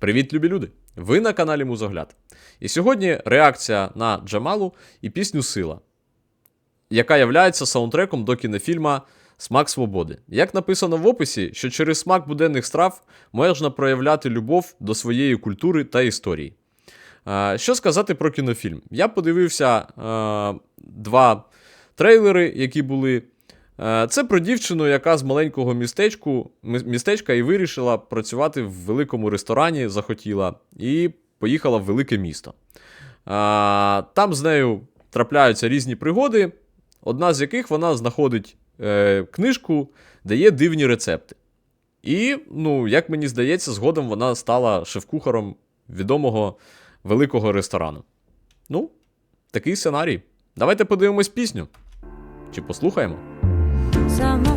Привіт, любі люди! Ви на каналі Музогляд. І сьогодні реакція на Джамалу і пісню Сила, яка являється саундтреком до кінофільма Смак Свободи. Як написано в описі, що через смак буденних страв можна проявляти любов до своєї культури та історії. Що сказати про кінофільм? Я подивився е, два трейлери, які були. Е, Це про дівчину, яка з маленького містечку, містечка і вирішила працювати в великому ресторані, захотіла, і поїхала в велике місто. Там з нею трапляються різні пригоди, одна з яких вона знаходить е, книжку, де є дивні рецепти. І, ну, як мені здається, згодом вона стала шеф-кухаром відомого великого ресторану. Ну, такий сценарій. Давайте подивимось пісню. Чи послухаємо? summer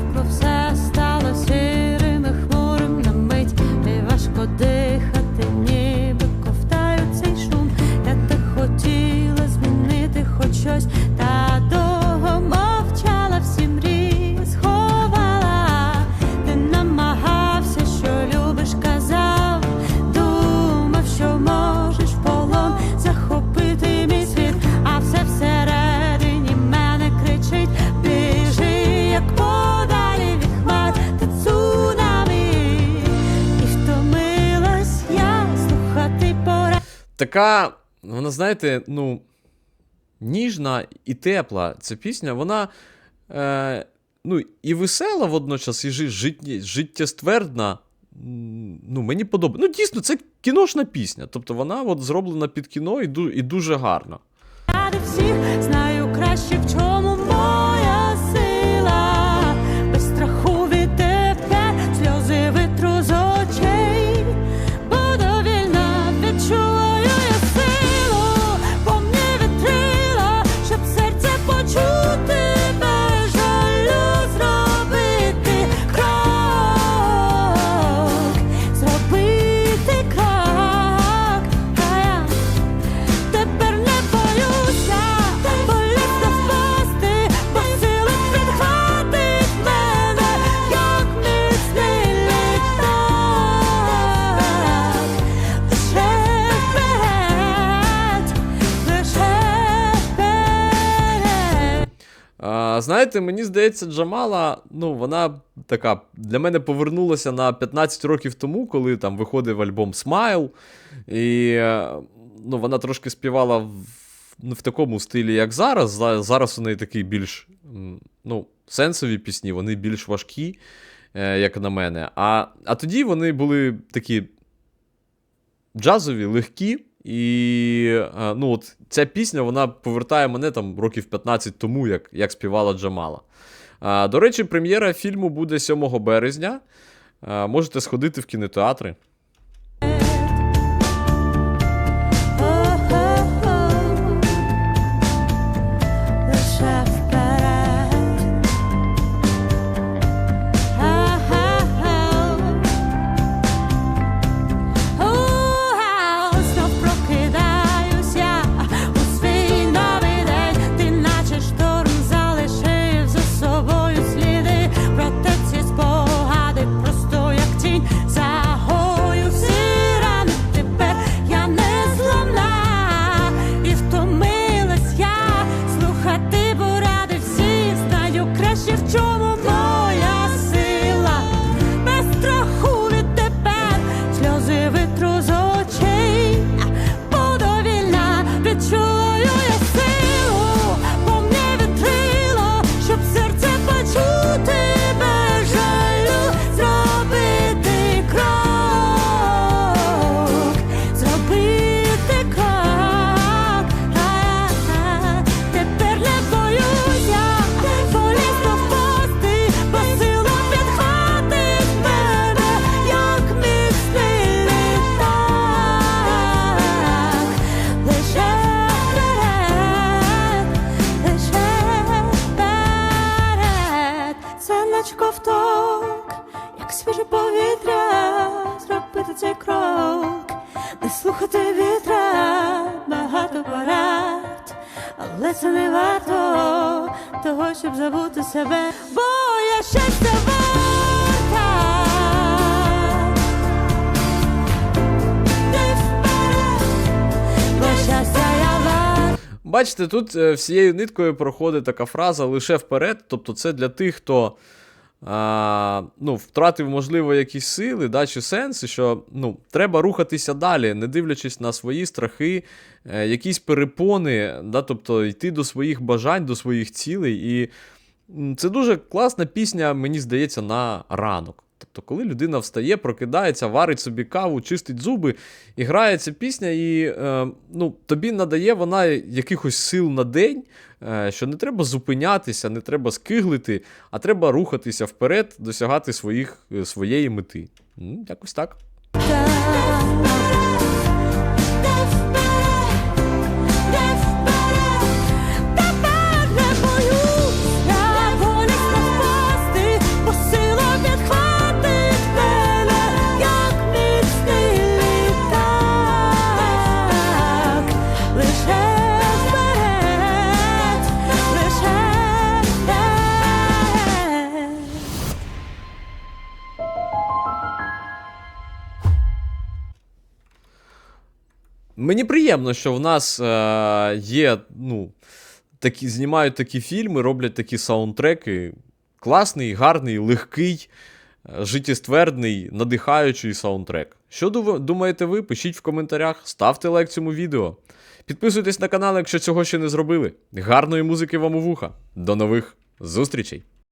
Така, вона, знаєте, ну, ніжна і тепла ця пісня, вона е, ну, і весела водночас, і життєствердна. Ну, мені подобається. Ну, дійсно, це кіношна пісня. Тобто вона от зроблена під кіно і, ду- і дуже гарно. Знаєте, мені здається, Джамала, ну, вона така для мене повернулася на 15 років тому, коли там виходив альбом Смайл. І е, ну, вона трошки співала в, ну, в такому стилі, як зараз. Зараз у неї такі більш ну, сенсові пісні, вони більш важкі, е, як на мене. А, а тоді вони були такі джазові, легкі. І е, ну, от ця пісня вона повертає мене там років 15 тому, як, як співала Джамала. До речі, прем'єра фільму буде 7 березня. Можете сходити в кінотеатри. але це не варто того, щоб забути себе, бо я щастя варта. Бачите, тут е, всією ниткою проходить така фраза лише вперед, тобто це для тих, хто а, ну, втратив, можливо, якісь сили да, чи сенси, що ну, треба рухатися далі, не дивлячись на свої страхи, е, якісь перепони, да, тобто йти до своїх бажань, до своїх цілей. І це дуже класна пісня, мені здається, на ранок. Тобто, коли людина встає, прокидається, варить собі каву, чистить зуби, і грається пісня, і е, ну, тобі надає вона якихось сил на день, е, що не треба зупинятися, не треба скиглити, а треба рухатися вперед, досягати своїх, е, своєї мети. Ну, якось так. Мені приємно, що в нас е, є, ну, такі, знімають такі фільми, роблять такі саундтреки. Класний, гарний, легкий, е, життєствердний, надихаючий саундтрек. Що думаєте ви? Пишіть в коментарях, ставте лайк цьому відео. Підписуйтесь на канал, якщо цього ще не зробили. Гарної музики вам у вуха. До нових зустрічей!